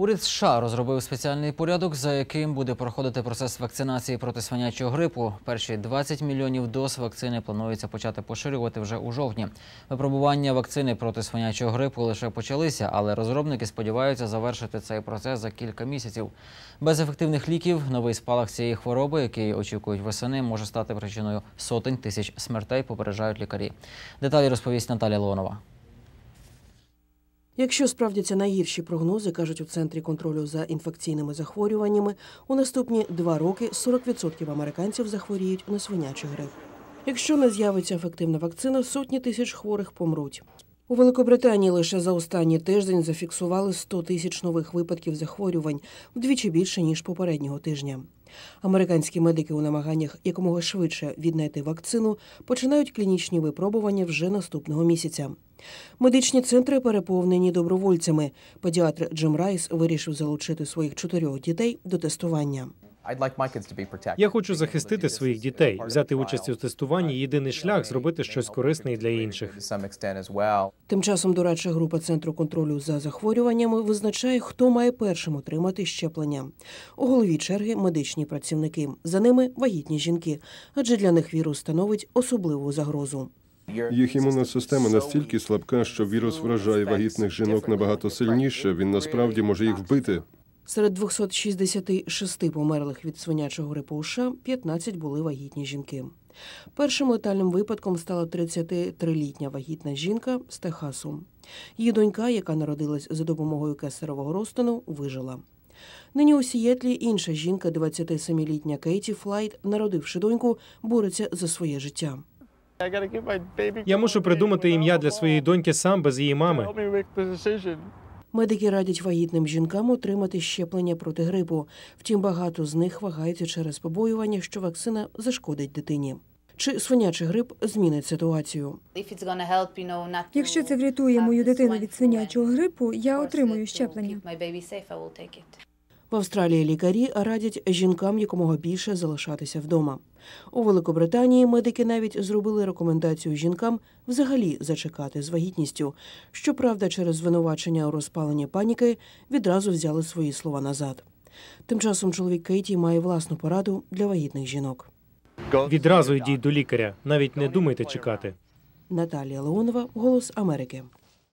Уряд США розробив спеціальний порядок, за яким буде проходити процес вакцинації проти свинячого грипу. Перші 20 мільйонів доз вакцини планується почати поширювати вже у жовтні. Випробування вакцини проти свинячого грипу лише почалися, але розробники сподіваються завершити цей процес за кілька місяців. Без ефективних ліків новий спалах цієї хвороби, який очікують весени, може стати причиною сотень тисяч смертей, попереджають лікарі. Деталі розповість Наталя Леонова. Якщо справдяться найгірші прогнози, кажуть у центрі контролю за інфекційними захворюваннями, у наступні два роки 40% американців захворіють на свинячий грип. Якщо не з'явиться ефективна вакцина, сотні тисяч хворих помруть. У Великобританії лише за останній тиждень зафіксували 100 тисяч нових випадків захворювань, вдвічі більше ніж попереднього тижня. Американські медики у намаганнях якомога швидше віднайти вакцину починають клінічні випробування вже наступного місяця. Медичні центри переповнені добровольцями. Педіатр Джим Райс вирішив залучити своїх чотирьох дітей до тестування. Я хочу захистити своїх дітей, взяти участь у тестуванні. Єдиний шлях зробити щось корисне і для інших. Тим часом дорадча група центру контролю за захворюваннями визначає, хто має першим отримати щеплення. У голові черги медичні працівники. За ними вагітні жінки, адже для них вірус становить особливу загрозу. Їх імунна система настільки слабка, що вірус вражає вагітних жінок набагато сильніше. Він насправді може їх вбити. Серед 266 померлих від свинячого грипу у США 15 були вагітні жінки. Першим летальним випадком стала 33-літня вагітна жінка з Техасу. Її донька, яка народилась за допомогою кесарового розтину, вижила. Нині у Сієтлі інша жінка, 27-літня Кейті Флайт, народивши доньку, бореться за своє життя. Я мушу придумати ім'я для своєї доньки сам без її мами. Медики радять вагітним жінкам отримати щеплення проти грипу. Втім, багато з них вагаються через побоювання, що вакцина зашкодить дитині. Чи свинячий грип змінить ситуацію? Якщо це врятує мою дитину від свинячого грипу, я отримую щеплення. В Австралії лікарі радять жінкам якомога більше залишатися вдома. У Великобританії медики навіть зробили рекомендацію жінкам взагалі зачекати з вагітністю. Щоправда, через звинувачення у розпаленні паніки відразу взяли свої слова назад. Тим часом чоловік Кейті має власну пораду для вагітних жінок. Відразу йдіть до лікаря. Навіть не думайте чекати. Наталія Леонова, Голос Америки.